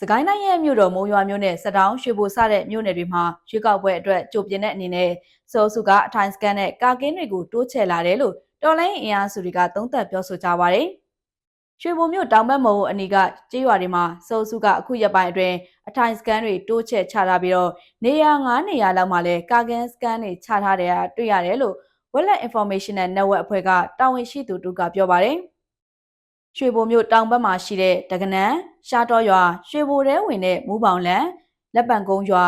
စကိုင်းတိုင်းရဲ့မြို့တော်မုံရွာမြို့နယ်စတောင်းရွှေဘိုစတဲ့မြို့နယ်တွေမှာရွေးကောက်ပွဲအတွက်ကြိုတင်တဲ့အနေနဲ့စောစုကအထိုင်စကန်နဲ့ကာကင်းတွေကိုတိုးချဲ့လာတယ်လို့တော်လိုင်းအင်အားစုတွေကသုံးသပ်ပြောဆိုကြပါတယ်။ရွှေဘိုမြို့တောင်ဘက်မုံအနီးကကျေးရွာတွေမှာစောစုကအခုရက်ပိုင်းအတွင်းအထိုင်စကန်တွေတိုးချဲ့ချထားပြီးတော့နေရာ9နေရာလောက်မှာလည်းကာကင်းစကန်တွေချထားတယ်တွေ့ရတယ်လို့ Wallet Informational Network အဖွဲ့ကတာဝန်ရှိသူတို့ကပြောပါတယ်။ ရွှေဘိုမြို့တောင်ဘက်မှာရှိတဲ့တကနန်းရှားတော်ရွာရွှေဘိုထဲဝင်တဲ့မူးပေါင်လန်လက်ပံကုန်းရွာ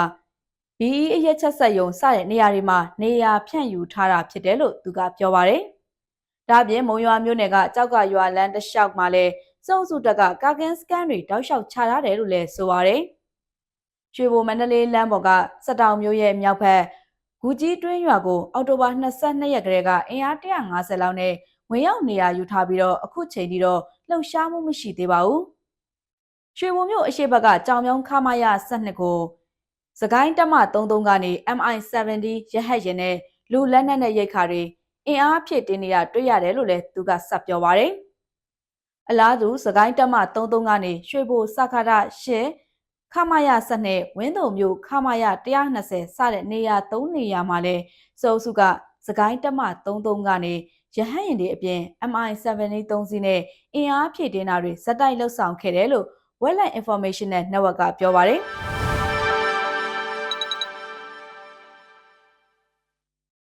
ဘီအီအရက်ချက်ဆက်ယုံစတဲ့နေရာတွေမှာနေရာဖြန့်ယူထားတာဖြစ်တယ်လို့သူကပြောပါတယ်။ဒါ့အပြင်မုံရွာမြို့နယ်ကကြောက်ကရွာလမ်းတစ်လျှောက်မှာလည်းစုံစုတက်ကကာကင်စကန်တွေတောက်လျှောက်ချထားတယ်လို့လည်းဆိုပါတယ်။ရွှေဘိုမန္တလေးလမ်းပေါ်ကစတောင်မြို့ရဲ့မြောက်ဘက်ဂူကြီးတွင်းရွာကိုအောက်တိုဘာ22ရက်ကလေးကအင်အား150လောက်နဲ့ဝင်ရောက်နေရာယူထားပြီးတော့အခုချိန်ထိတော့ လှုပ်ရှားမှုမရှိသေးပါဘူး။ရွှေဘုံမြို့အရှိဘက်ကကြောင်မြောင်းခမာယ12ကိုစကိုင်းတက်မ33ကနေ MI70 ရဟတ်ရင်နဲ့လူလက်နက်နဲ့ရိတ်ခါတွေအင်အားဖြစ်တင်နေရတွေ့ရတယ်လို့လည်းသူကဆက်ပြောပါရယ်။အလားတူစကိုင်းတက်မ33ကနေရွှေဘိုစခါရရှေခမာယ12ဝင်းတုံမျိုးခမာယ120စတဲ့နေရာ3နေရာမှာလဲစုံစုကစကိုင်းတက်မ33ကနေ ရဟတ်ရင်တွေအပြင် MI73 စီးနဲ့အင်အားဖြည့်တင်းတာတွေဇက်တိုက်လှုပ်ဆောင်ခဲ့တယ်လို့ Wetland Information Network ကပြောပါတယ်။